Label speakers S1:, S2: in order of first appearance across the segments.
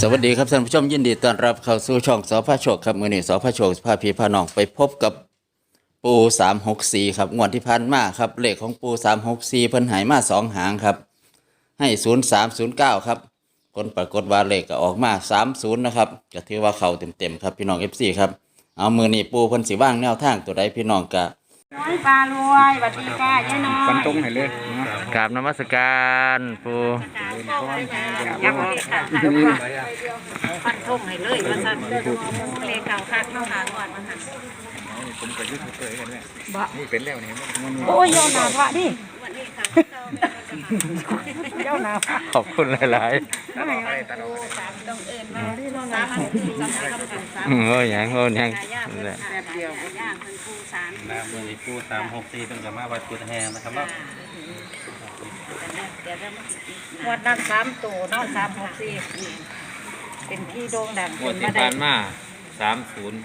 S1: สวัสดีครับท่านผู้ชมยินดีต้อนรับเข้าสู่ช่องสพโชคครับมือนี้สพโชคพาพีพาน้องไปพบกับปูสามหกสี่ครับงวดที่ผ่านมาครับเลขของปูสามหกสี่เพิ่นหายมาสองหางครับ ให้ศูนย์สามศูนย์เก้าครับผลปรากฏว่าเลขก็ออกมาสามศูนย์นะครับก็ถือว่าเข้าเต็มๆครับพี่น้องเอฟซีครับเอามือนี้ปูเพิ่นสิว่างแนวทางตัวใดพี่น้องกะ
S2: น้อยปลารวยสวัสดีค่ะยายน้อย
S3: ฟันตรงให้เลยนะ
S1: กราบนมัสการปู
S2: ยับเลยค่ะฟันทงให้เลยว่าสั่นเลขเก่าคักเนาะค่ะก่อนมันหัน
S3: ผมกับยูทูบเบอร์กันเนี่ยนี่เป็นแล้วนี่มัน
S2: โอ้ยโยนหนาพระดิเจ้าหนาพระ
S1: ขอบคุณหลาย
S3: อะไรตัดออก
S2: ต้องเอิญมาที่โรงงานมันคือสำนักกรรมการสาม
S1: ๆอืมโอ้ยหยังโอ้ยหยัง
S2: ย่า
S1: นั่นแหละ
S2: แป๊บเดียวย่าเพิ่นผู้สาร
S4: นะมือนี้ปูสามหกสี่เป็นกับมาวัดกุฎแหงนะครับเนาะ
S2: เดี๋ยวจะงวดนั้นสามตัวเนาะสามหกสี่เป็นที่โด่งดัง
S5: งวดที่ผ่านมาสามศูนย์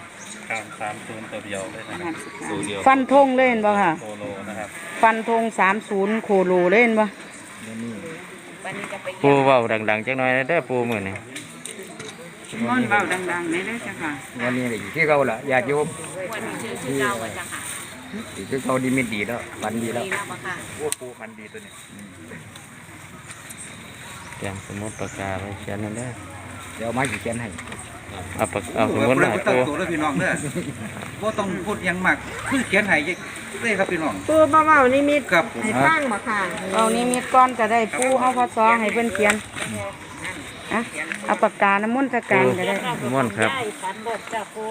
S4: ครับสามศูนย์ตัวเดียวเลยนะครับ
S5: ตัวเดียว
S6: ฟันธงเล่นบ่ค่ะ
S4: โคโลนะครับ
S6: ฟันธงสามศูนย์โคโลเล่นบ่
S2: วันนี้จะไป
S1: ปูเว้าดังๆจักหน่อยนะเด้อปูมื้อนี้
S6: ม่อนเบาดังๆได้เลยจ้ะค่ะ
S3: วันนี้อีกที่เขาละญาติโยม
S2: วันนี้ชื่อชื่อเราอะจ้ะค่ะ
S3: อีกที่เขาดีมิตดีแล้วฟันดีแล้ว
S2: ดีแล้วปะค่ะ
S3: พวกปูฟันดีตัวนี้
S1: เตรียมสมุดปากกาไว้เขียนนั่นเด้อ
S3: เดี๋ยวมากี่เขียนให้
S1: เอาปากเอาสมุดมาให้
S4: ตั้
S1: ปู
S4: งตัวแล้วพี่น้องเด้อว่าต้องพูดยังมากคือเขียนให้เลยครับพี่น้อง
S6: ปูเบาๆนี่มี
S4: ครับผม
S6: ให้ฟังบ่ค่ะ เอานี่มีก้อนก็ได้ปูเฮาพอซอให้เพิ่นเขียน อะเอาปากกาน้ำมนต์ตะการก็ได้
S1: ม่วนครับ
S2: ฝันบดจ้ะปู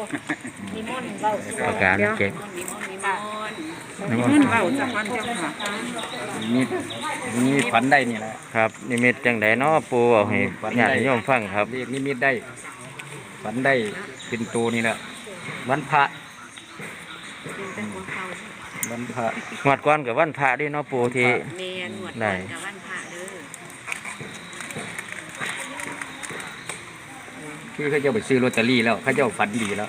S2: นิมนต์เบาสุ
S1: ปากกาเก็บ
S2: นิมนต์นิมนต์นิมนต์
S6: เบาจักวันจังค่ะ
S3: มีมีฝันได้นี่แหละ
S1: ครับนิมิตจังไดเนาะปูเอาให้ญาติโยมฟังครับ
S3: เรียกนิมิตได้ ฝันได้เป็นตัวนี่แหละวันพระวันพระ
S1: งวดก่อนกับวันพระเดิเนาะปูที่
S2: เมียนหนวด
S1: ได้
S2: กับวันพระเด้อ
S3: คือเขาเจ้าไปซื้อลอตเตอรี่แล้วเขาเจ้าฝันดีแล้ว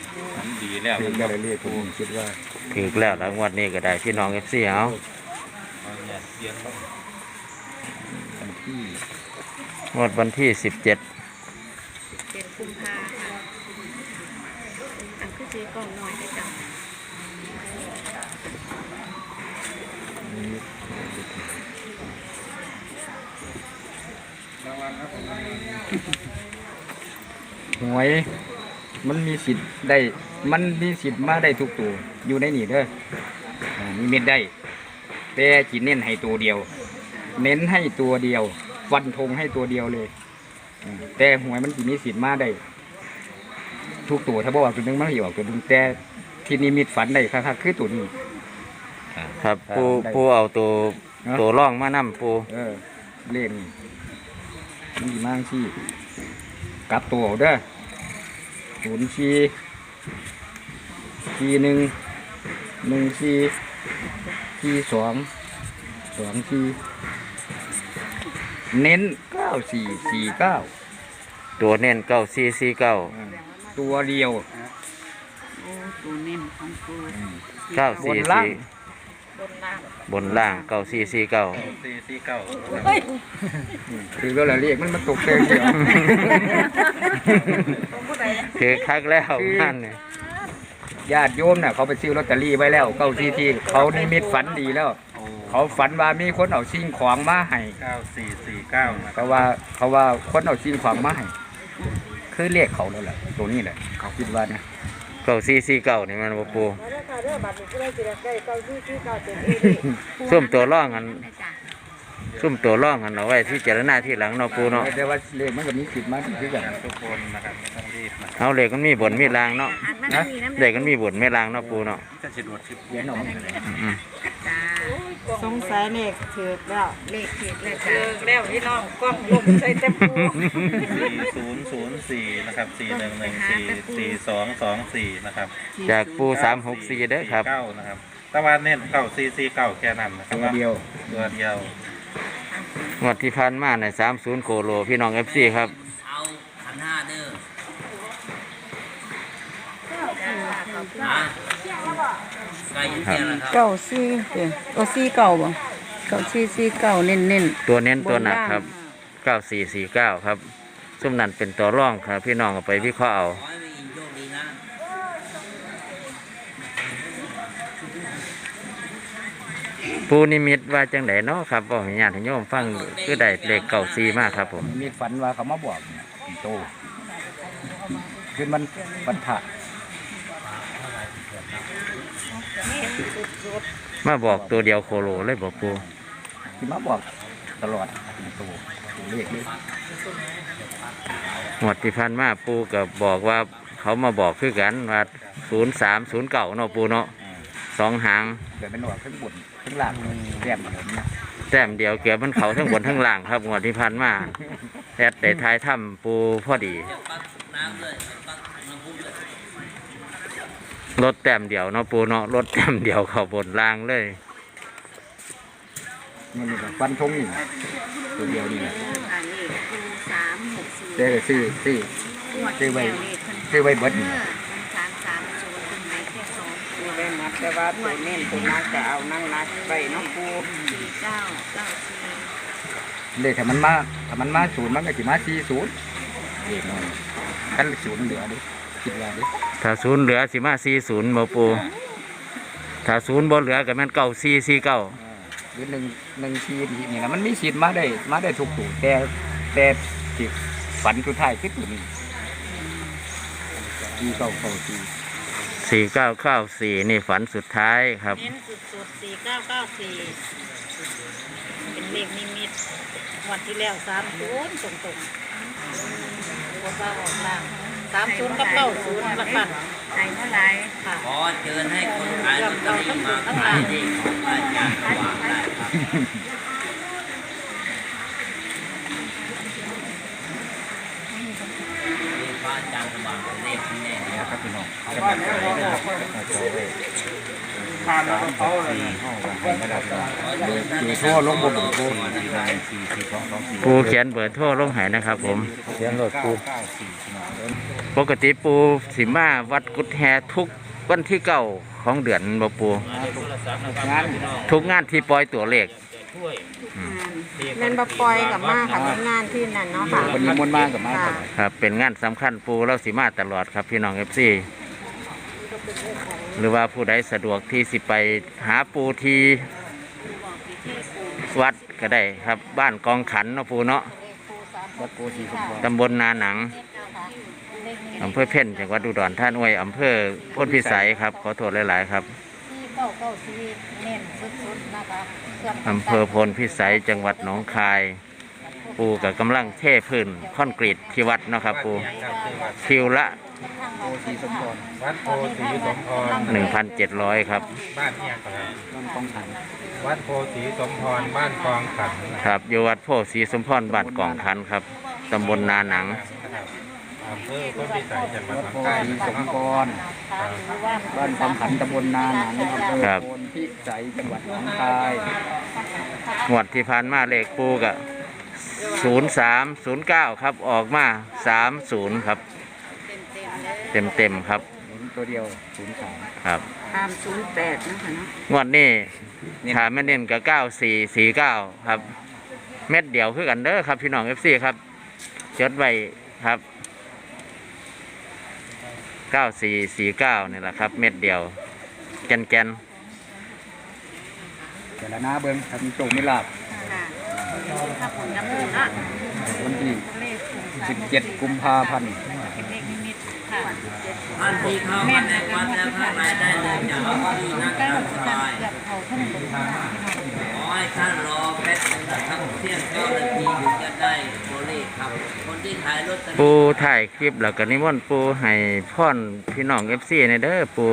S4: ดีแล้ว
S3: คือก็เลยเรียกผมคิดว่า
S1: ถึกแล้วแล้วงวดนี้ก็ได้พี่น้อง FC เอา
S4: เขียนครับ
S3: วันที่
S1: งวดวันที่17
S2: เป็นคุมภาค่ะอันคือซื้อกล่องหน่อยได้จ้ะ
S3: หวย มันมีสิทธิ์ได้ มันมีสิทธิ์มาได้ทุกตัว อยู่ในนี่เด้ออ่ามีเม็ดได้ แต่จีเน้นให้ตัวเดียว เน้นให้ตัวเดียว ฟันธงให้ตัวเดียวเลยอ่าแต่หวยมันสิมีสิทธิ์มาได้ ทุกตัวถ้าบอกว่าตัวหนึงมันอยู่ออกตัวหนึงแต่ที่นิมิตฝันได้ค่ะคือตัวนี้
S1: ครับปู
S3: ได้
S1: ปูเอาตัว
S3: เนาะ
S1: ตัวร่องมานํปู
S3: เออเล่นนี่มันดีมากที่กลับตัวเอาเด้อ ศูนย์สี่สี่หนึ่งหนึ่งสี่สี่สองสองสี่เน้นเก้าสี่สี่เก้า
S1: ตัวเน้น9449
S3: ตัวเดียว
S2: ตัวเน้นของปู
S3: บนล่าง
S1: 944
S2: บนล่าง
S1: บนล่าง9449
S4: สี่สี่เก้า
S3: คือก็ละเรียกมันมันตกเตงเดียว
S1: คือคักแล้วนั่นนี่
S3: ญาติโยมน่ะเขาไปซื้อลอตเตอรี่ไว้แล้วเก้าสี่ที่เขานิมิตฝันดีแล้ว เขาฝันว่ามีคนเอาสิ่งของมาให้
S4: เก้าสี่สี่เก้านะครั
S3: เขาว่าเขาว่าคนเอาสิ่งของมาให้คือเรียกเขาแล้วแหละตัวนี้แหละเขาคิดว่านะ
S1: 9449นี่มัน บ่ปูซุ่มตัวร่องกัน
S2: ได้จ้ะ
S1: ซุ่มตัวร่องกันเอาไว้ที่เจารณาที่หลังเนาะปูเนาะ
S3: แต่ว่าเลขมันก็มีสิทธิ์มาคือกัน
S4: ทุกคนนะครับไม่ต้องรีบนะ
S1: เอาเลขมันมีบนมีรางเนาะ
S2: อันมันมีน้ำ
S1: เลขมันมีบนมีรางเนาะปูเนาะ
S4: จะสิดวดสิบ
S3: เขียนออก
S1: อืม
S2: จ้า
S6: สงสัยเลขถือแล้ว
S2: เลขผิดเลยจ้า
S6: แล้วพี่น้องกล้องลมใส่เต็มปู
S4: สี่ศูนย์ศูนย์สี่นะครับสี่หนึ่งหนึ่งสี่สี่สองสองสี่นะครับ
S1: จากปู364เด้อครับ
S4: เก้านะครับแตะวันเน้นเก้าสี่สี่เก้าแค่นั้นนะครับ
S3: ตัวเดียว
S4: ตัวเดียว
S1: งวดที่ผ่านมาใน30โกโลพี่น้อง FC ครับ
S6: เก้าสี่เด้อเก้าสี่เก้าบ่เก้าสี่สี่เก้าเน้นเน้น
S1: ตัวเน้นตัวหนักครับ9449ครับซุ่มนั้นเป็นตัวร่องครับ พี่น้องเอาไปวิเคราะห์เอาปูนิมิตว่าจังไดเนาะครับบอกให้ญาติโยมฟังคือได้เลขเก่าซีมากครับผม
S3: มีฝันว่าเขามาบอกเนี่ยปิ่นโตขึ้นมันปันถะ
S1: มาบอกตัวเดียวโคโลเลยบอกปู
S3: ที่มาบอกตลอดปิ่นโตตัวเลขเลย
S1: หมดที่พันมาปูกับบอกว่าเขามาบอกคือกันว่าศูนย์สามศูนย์เก่าเนาะปูเนาะสองหาง
S3: เกิดเป็นหวัดขึ้นบนขึ้นล่างแก้มผมนะ
S1: แต้มเดียวเกี่ยวมันเขาทั้งบนทั้งล่างครับงวดที่พันมาแอดได้ทายถ้ำปูพอดี รถแต้มเดียวเนาะปูเนาะรถแต้มเดียวเขาบนล่างเลย
S3: มันมีแบบฟันทงนี่ตัวเดียวนี่นะ
S2: อันนี้คูสามหกสี่
S3: เจ๊ก็ซื้อซื้อ
S2: งวด
S3: ซื้อไว้
S2: แล้วเลขเพิ่น
S3: ซื้อไว้เบิด
S2: เอ
S3: นี่
S2: อมันสามสามศูนย์เป็นไหนแค่สองตัว
S6: ได้มัดแต่ว่าตัวเน้นตัวนักจะเอานั่งนักไปเนาะปู
S2: สี่เก้าเก้าสี่
S3: เลขถ้ามันมาถ้ามันมาศูนย์มันก็สิมาสี่ศูนย์เลขน้อยกันศูนย์เหลือดิคิดว่าดิ
S1: ถ้าศูนย์เหลือสิมาสี่ศูนย์บ่ปูถ้าศูนย์บ่เหลือก็แม่นเก้าสี่สี่เก้า
S3: หรือหนึ่งหนึ่งทีนี่นะมันมีสิทธิ์มาได้มาได้ทุกตัวแต่แต่ที่ฝันสุดท้ายคือตัวนี้ที่เก้าเก้าสี่
S1: สี่เก้าเก้าสี่นี่ฝันสุดท้ายครับ
S2: เน้นสุดๆสี่เก้าเก้าสี่เป็นเลขนิมิตงวันที่แล้วสามศูนย์ตรงๆว่าว่าออกล่าง สามศูนย์กับเก้าศูนย์ละกันใส่เท่าไหร่ค่ะ
S7: ขอเชิญให้คนขายลอตเตอรี่มาขายที่ของอาจารย์สว่างได้ครับเรียกว่าอาจารย์สว่างเป็นเลขที่แน่นอน
S3: ครับพี่น้องกำลังใจนะครับเอาโชว์ไว้สามสี่ห้าไม่ได้พี่น้องเบอร์อยู่ทั่วลงบนบนบนสี่นายสี่สี่สองสองสี่
S1: ปูเขียนเบอร์โทรลงใหายนะครับผม
S3: เขียนรถปู เก้าสี่พี่น้อง
S1: ปกติปูสิมาวัดกุดแฮทุกวันที่เก้าของเดือนบ่ปู
S3: งาน
S1: ทุกงานที่ปล่อยตัวเลข
S6: เล่นบะปล่อยกับมาค่ะเป็นงานที่นั่นเนาะค่ะ
S3: วันนี้มวนต์มากกับมาก
S6: ค่ะ
S1: ครับเป็นงานสำคัญปูเราสิมาตลอดครับพี่น้องเอฟซีหรือว่าผู้ใดสะดวกที่สิไปหาปูที่วัดก็ได้ครับบ้านกองขันเนาะปูเนาะ
S3: วัดโพสีสมพร
S1: ตำบลนาหนัง อำเภอเพ่นจังหวัดอุดรท่านอวยอำเภอพ้นพิสัยครับขอโทษหลาย ๆ ครับ
S2: ที่เก้าเก้าสี่เน้นสุดๆนะคะเครื่อง
S1: อำเภอพลพิสัยจังหวัดหนองคาย ปูกับกำลังเทพื้นคอนกรีตที่วัดเนาะครับ ปูคิวละ
S3: โพสีสมพร
S4: วัดโพสีสมพร
S1: 1,700 ครับ
S4: บ้านเนี่ยครับ
S3: น้องต้องหัน
S4: วัดโพสีสมพรบ้านคลองขัน
S1: ครับอยู่วัดโพธิ์ศรีสมพรบ้านกองคันครับตำบลนาหนัง
S4: นะครับอำเภอพ้นพิสัยจังหวัด
S3: วัด
S4: หนอง
S3: โพ
S4: คาย
S3: สีส
S4: นะครับ
S3: มพรบ้านคำขันตำบลนาหนังอำเภอ
S1: ครับ
S3: โพนพิสัยจังหวัดหนองคาย
S1: งวดที่ผ่านมาเลขปูกะ0309ครับออกมา30ครับ เต็มเต็มๆครับ
S3: เห็นตัวเดียวศูนย์สาม
S1: ครับ
S6: ตามศูนย์แปดนะคะเนาะ
S1: งวดนี้ถ้าไม่เน้นกับ9449ครับ เม็ดเดียวคือกันเด้อครับพี่น้อง FC ครับจดไว้ครับ 9449นี่แหละครับ เม็ดเดียวแกนแกน
S3: แต่ละหน้าเบิ้งทำโจงไม่ลาบ
S2: ถ้าผลน้ำมูกเนาะ
S3: วันที่
S2: เลขถูก
S3: 17 กุมภาพันธ์
S2: เป็นเลขนิมิตค่ะ
S7: ท่านที่เข้ามาในวัดแล้วข้างในได้เลยจะเอาที่นั่งตามสบาย
S2: เกือบเขาท่านเป็น
S7: ขอให้ท่านรอแป๊บนึงนะครับเที่ยงเก้านาทีถึงจะได้ตัวเลขครับคน ที่ขายรถตอรี่
S1: ปูถ่ายคลิปแล้วก็นิมนต์ปูให้พ่อนพี่น้อง FC ในเด้อปู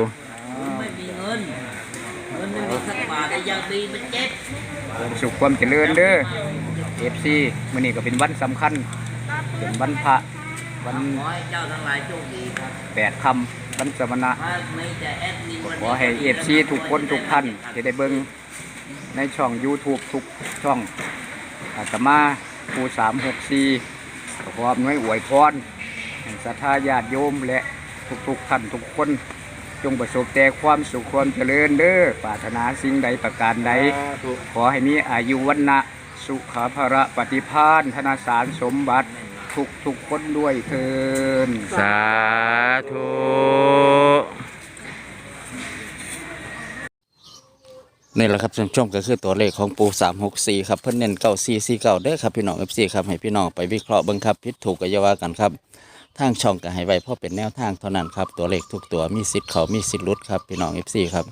S7: ไม่มีเงินเงินไม่มีสักบาทแต่ยังดีมันเจ็บ
S3: ความสุขความเจริญเด้อ FC มื้อนี้ก็เป็นวันสำคัญ เป็นวันพระวัน
S7: ขอให้เจ้าทั้งหลายโชคดีครับ
S3: แปดคำวันสมณะ
S7: ถ้าไม่แต่แอดมินวัน
S3: ข
S7: นี้
S3: อให้ FC ทุกคนทุกท่านจะได้เบิ่งในช่อง YouTube ทุกช่องอาตมาปู364ก็ ขออำนวยอวยพรศรัทธาญาติโยมและทุกๆท่านทุกคน จงประสบแต่ความสุขความเจริญเด้อปรารถนาสิ่งใดประการใด ขอให้มีอายุวันนะสุขภาระปฏิพานธนาสารสมบัติทุกทุกคนด้วยเทิน
S1: สาธุ นี่แหละครับท่านผู้ชมก็คือตัวเลขของปู364ครับเพิ่นเน้น9449เด้อครับพี่น้อง FC ครับให้พี่น้องไปวิเคราะห์เบิ่งครับผิดถูกก็อย่าว่ากันครับทางช่องก็ให้ไว้เพราะเป็นแนวทางเท่านั้นครับตัวเลขทุกตัวมีสิทธิ์เขามีสิทธิ์ลุดครับพี่น้อง FC ครับ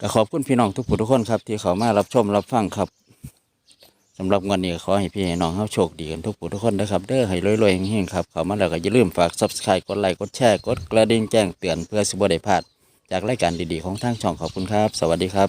S1: ก็ขอบคุณพี่น้องทุกผู้ทุกคนครับที่เขามารับชมรับฟังครับสำหรับวันนี้ขอให้พี่ให้น้องเฮาโชคดีกันทุกผู้ทุกคนนะครับเด้อให้รวยๆเฮงๆครับเขามาแล้วก็อย่าลืมฝาก Subscribe กดไลค์กดแชร์กดกระดิ่งแจ้งเตือนเพื่อสิบ่ได้พลาด จากรายการดีๆของทางช่องขอบคุณครับ สวัสดีครับ